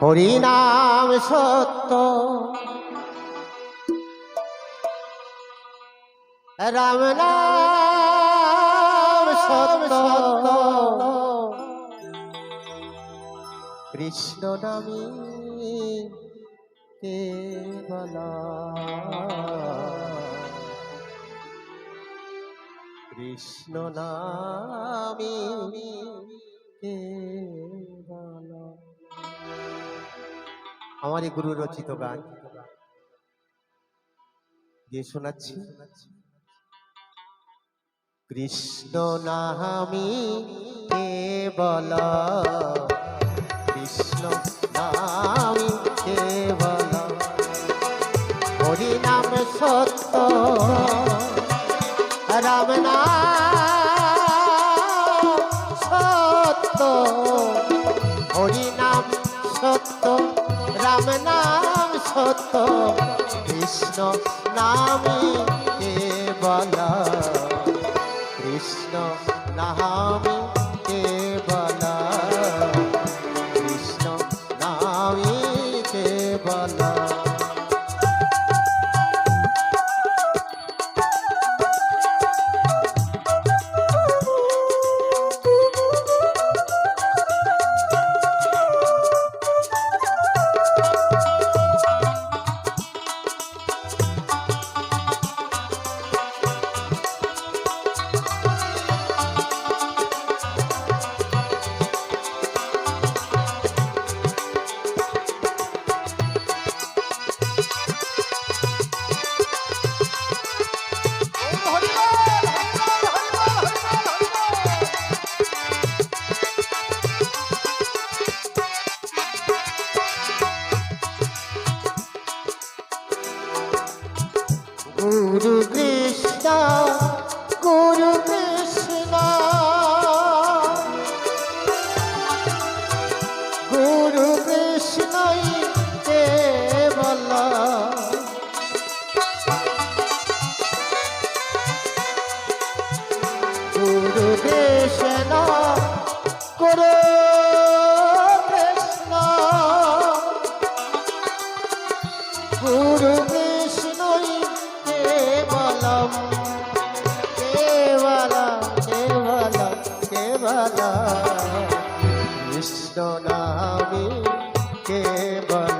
হরিনাম সত্য। রাম নাম সত্য। কৃষ্ণ নামী কেবলা কৃষ্ণ নামী কেবলা আমারই গুরু রচিত গান। দিয়ে শোনাচ্ছি। কৃষ্ণ নামি কেবল কৃষ্ণ নামি হরি নাম সত্য। রাম নাম সত্য। হরি নাম সত্য। রাম নাম সত্য। কৃষ্ণ নামে কেবল কৃষ্ণ নামে কেবল কৃষ্ণ নামে কেবল গুরু কৃষ্ণ নামে কেবল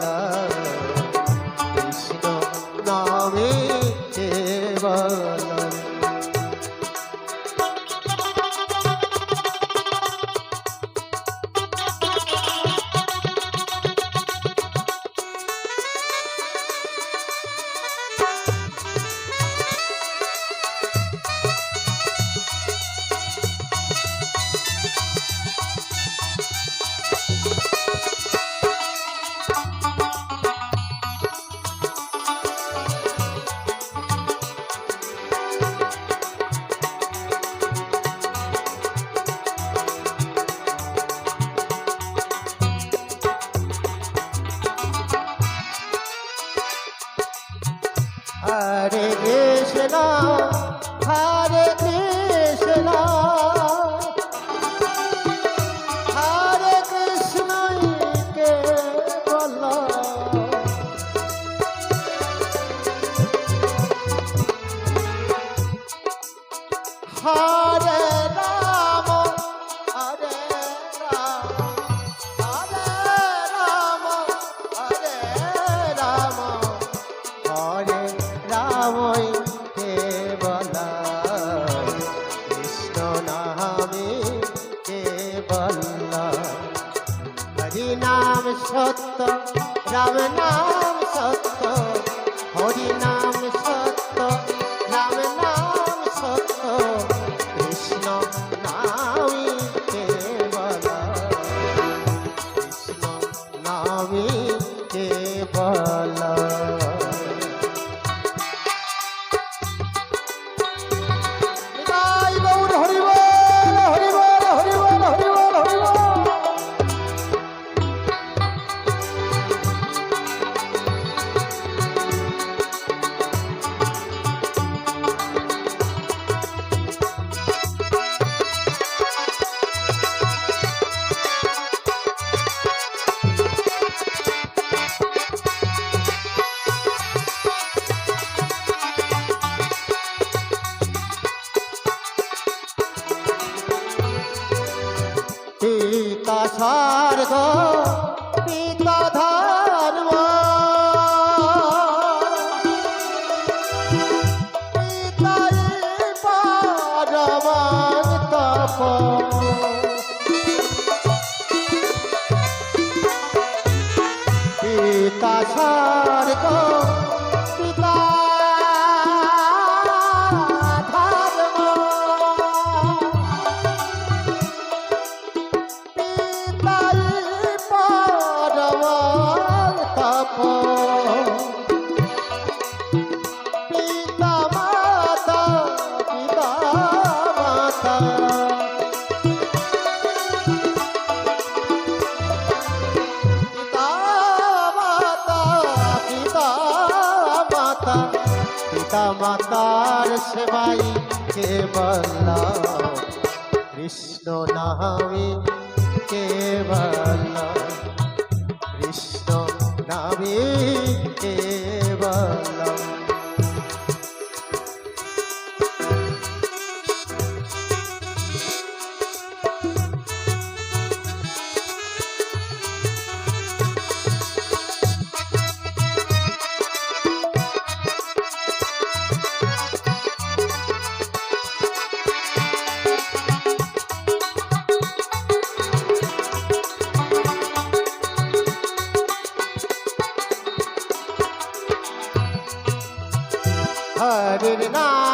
হরে কৃষ্ণ হরে কৃষ্ণ হরে কৃষ্ণ কে বল। হরে সত্য রাম নাম স্বর্গ পিতা ধর্ম। পিতাই পরম তপ পিতা মাতার সেবাই কেবল কৃষ্ণ নামে কেবল কৃষ্ণ নামে না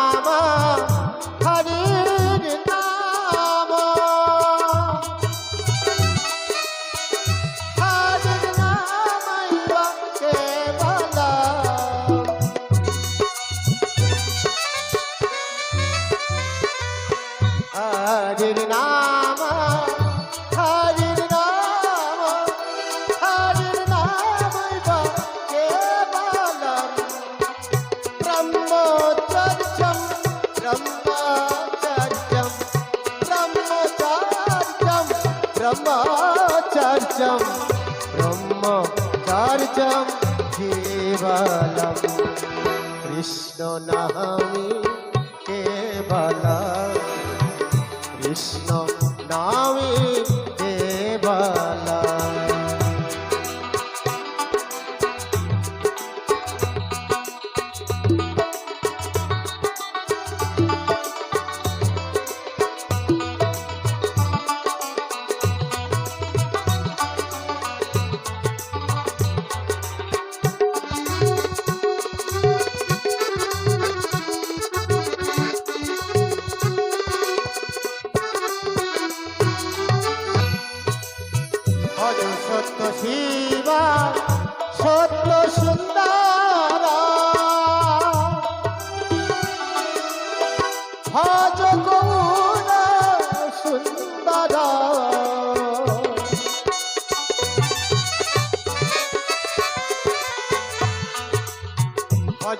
ব্রহ্মচর্যম ব্রহ্মচর্যম কেবলম কৃষ্ণ নামি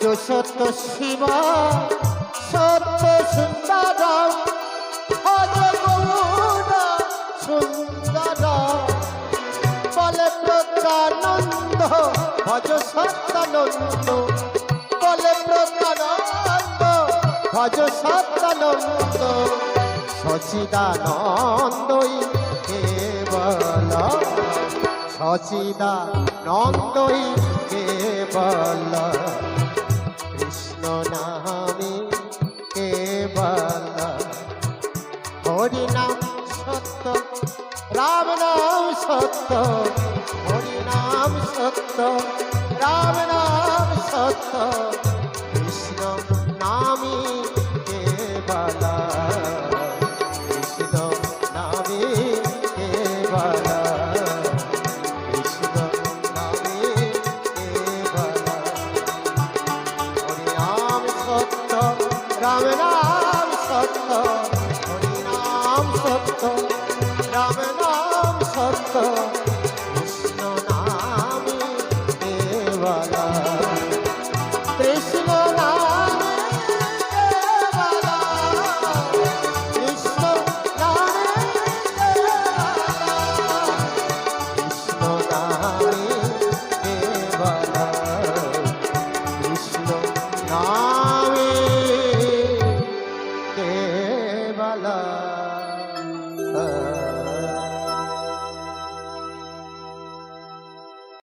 ভজ সত্য শিবা, সত্য সুন্দর সুন্দর। বলে প্রকানন্দ ভজ সত্যানন্দ। বলে প্রকানন্দ ভজ সত্যানন্দ। সচিদানন্দই কেবল সচিদানন্দই কেবল। কৃষ্ণ নামে কেবল হরি নাম সত্য রাম নাম সত্য হরি নাম সত্য রাম নাম সত্য। সত্য